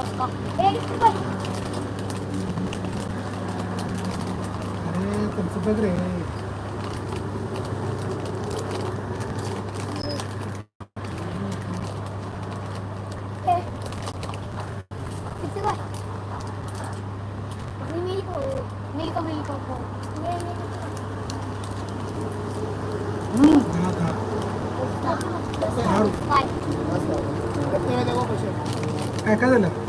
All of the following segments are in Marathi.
ですか？えー、すごいえー、と、つばぐれー Acá de la...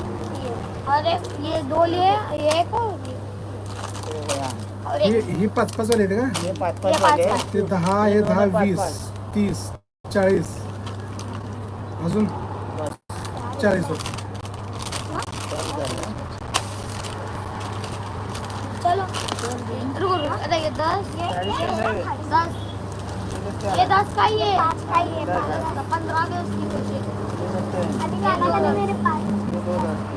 झालं अरे ये दो लिए ये एक और हे एक ही पाच पाच वाले आहेत का हे पाच पाच पाच वाले। पाच. ते दहा हे दहा वीस तीस चाळीस। अजून चाळीस रुपये. चलो। रुको रुको अरे ये दस ये दस। ये दस का ही है। पाँच का ही है पंद्रह के उसकी खुशी अभी क्या मेरे पास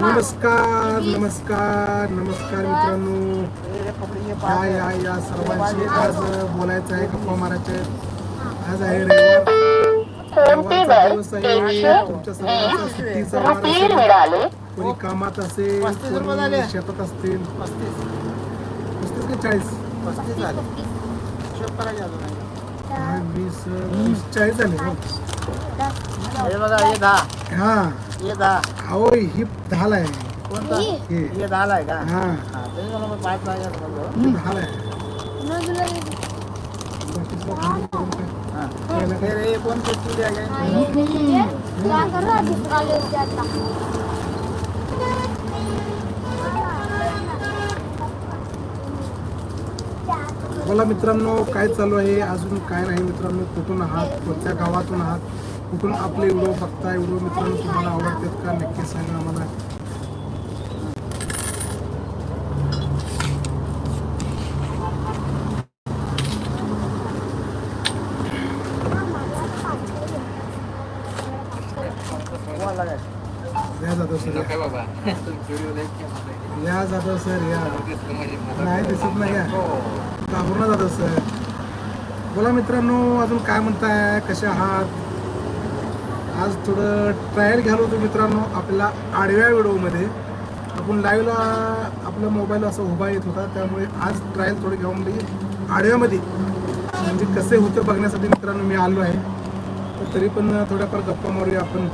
नमस्कार नमस्कार नमस्कार मित्रांनो. या या या सर्वांशी आज बोलायचं आहे गप्पा मारायचे आज आहे रविवार. रविवारचा दिवस आहे तुमच्या सर्वांचा सुट्टीचा वार असेल. कोणी कामात असेल कोणी. शेतात असतील. पस्तीस का चाळीस? पस्तीस झाले. वीस चाळीस झाले हो. हे बघा हे दहा हा हे दहा अहो ही दहाला आहे कोणतं ये. हे हे दहाला आहे का हा हा तरी मला मग पाच. हे दहाला आहे करून काय? हा. पहिलं हे काय? रे कोण किती द्या काय? बोला मित्रांनो काय चालू आहे? अजून काय नाही मित्रांनो? कुठून आहात? कोणत्या गावातून आहात? कुठून आपले व्हिडिओ बघताय? व्हिडिओ मित्रांनो तुम्हाला आवडतात का? नक्की सांगा आम्हाला? या जाधव सर. या. जाधव सर या. नाही दिसत नाही घाबरून जात सर बोला मित्रांनो अजून काय म्हणताय? कसे आहात? आज थोडं ट्रायल घ्यायला होतो मित्रांनो आपल्या आडव्या व्हिडिओमध्ये. आपण लाईव्हला आपला मोबाईल असा उभा येत होता त्यामुळे आज ट्रायल थोडं घेऊन म्हणजे आडव्यामध्ये. म्हणजे कसे होते बघण्यासाठी मित्रांनो मी आलो आहे. तर तरी पण थोड्याफार गप्पा मारूया आपण.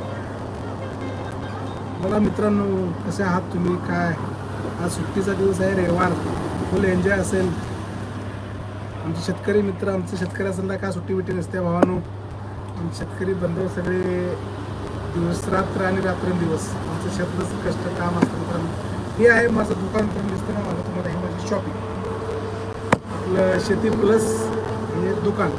बोला मित्रांनो कसे आहात तुम्ही? काय? आज सुट्टीचा दिवस आहे रविवार. फुल एन्जॉय असेल. आमचे शेतकरी मित्र आमचे शेतकऱ्यासंदा काय सुट्टी बिट्टी नसते भावानो. आमचे शेतकरी बंधू सगळे दिवस रात्र आणि रात्रंदिवस आमचं शेताचं कष्ट काम असतं. मित्रांनो हे आहे माझं दुकान पण दिसतं ना माझं तुम्हाला हे माझी शॉपिंग आपलं शेती प्लस हे दुकान.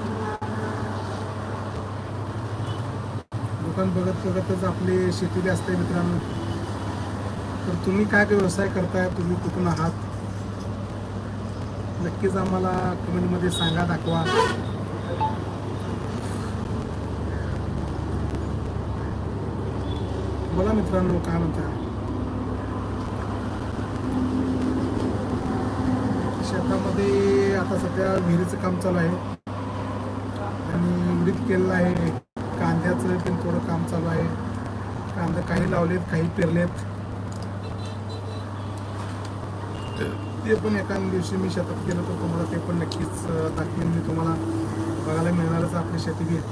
दुकान बघत बघतच आपली शेतीला असते मित्रांनो. तर तुम्ही काय काय व्यवसाय करताय? तुम्ही कुठून आहात? नक्कीच आम्हाला कमेंटमध्ये सांगा दाखवा. बोला मित्रांनो काय म्हणता? शेतामध्ये आता सध्या विहिरीचं काम चालू आहे. आणि उडीत केलेलं आहे. कांद्याचं पण थोडं काम चालू आहे. कांदा काही लावलेत काही पेरलेत. ते पण एका दिवशी मी शेतात गेलो तर तुम्हाला ते पण नक्कीच अं, दाखवेन. मी तुम्हाला बघायला मिळणारच आपली शेती घेत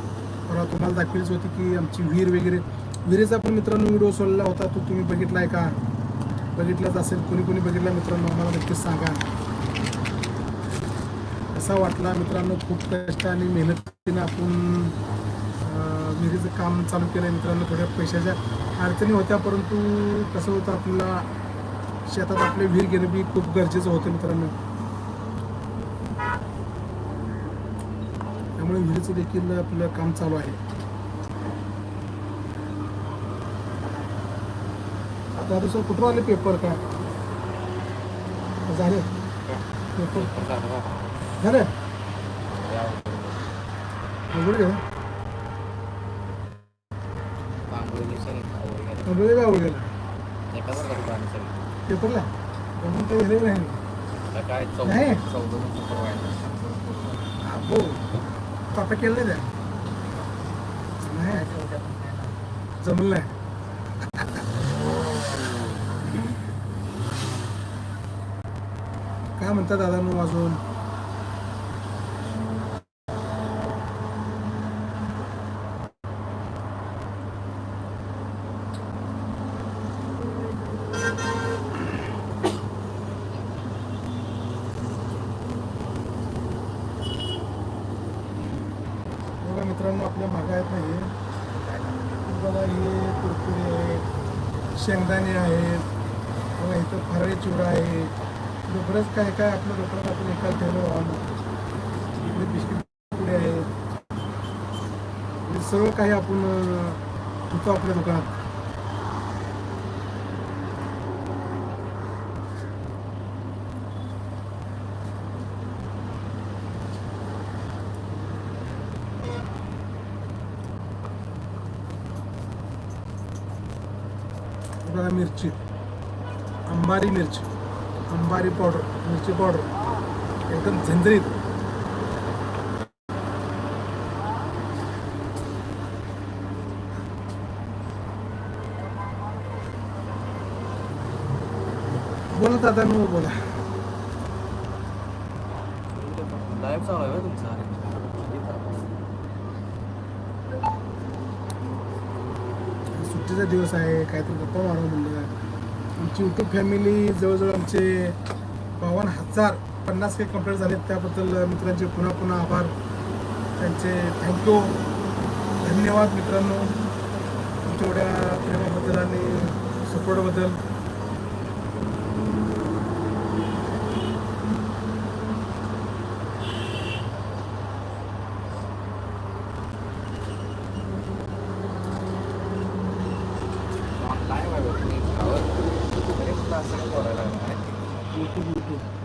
परवा तुम्हाला दाखवीच होती की आमची विहीर वगैरे. विहिरीचा पण मित्रांनो व्हिडिओ सोडला होता. तो तुम्ही बघितलाय का? बघितलाच असेल. कोणी कोणी बघितला मित्रांनो? मला नक्कीच सांगा. असा वाटला मित्रांनो खूप कष्ट आणि मेहनतीनं आपण विहिरीचं काम चालू केलं मित्रांनो. थोड्या पैशाच्या अडचणी होत्या परंतु कसं होतं आपल्याला शेतात आपले विहीर घेणं बी खूप गरजेचं होतं मित्रांनो. त्यामुळे विहिरीचं देखील आपलं काम चालू आहे. आता दुसरं कुठं आले पेपर का? झाले? पेपर झालं? अवघड गेलं. पेपरला. अजून काही झालं नाही. काय नाही. चौदा हो आता केलं नाही नाही. जमलं नाही. काय म्हणतात दादा मग अजून बघा मित्रांनो आपल्या मागा आहेत नाही बघा हे कुरकुरे आहेत शेंगदाणे आहेत बघा इथं फराळी चिवडा आहे इकडे काय काय आपल्या दुकानात आपण एकाच ठेवलं वाहन इकडे बिस्किट पुढे आहेत. सर्व काही आपण होतो आपल्या दुकानात. बघा मिरची. अंबारी मिरची. अंबारी पावडर मिरची पावडर. एकदम झंझरीत बोला दादा नो बोला. लाईव्ह चालू आहे तुमचा. सुट्टीचा दिवस आहे काहीतरी गप्पा मारू म्हणलं. आमची युट्यूब फॅमिली जवळजवळ आमचे बावन्न हजार पन्नास काही कंप्लीट झालेत. त्याबद्दल मित्रांचे पुन्हा पुन्हा आभार. त्यांचे थँक्यू धन्यवाद मित्रांनो. तुमच्या एवढ्या प्रेमाबद्दल आणि सपोर्टबद्दल लाईव्ह आहे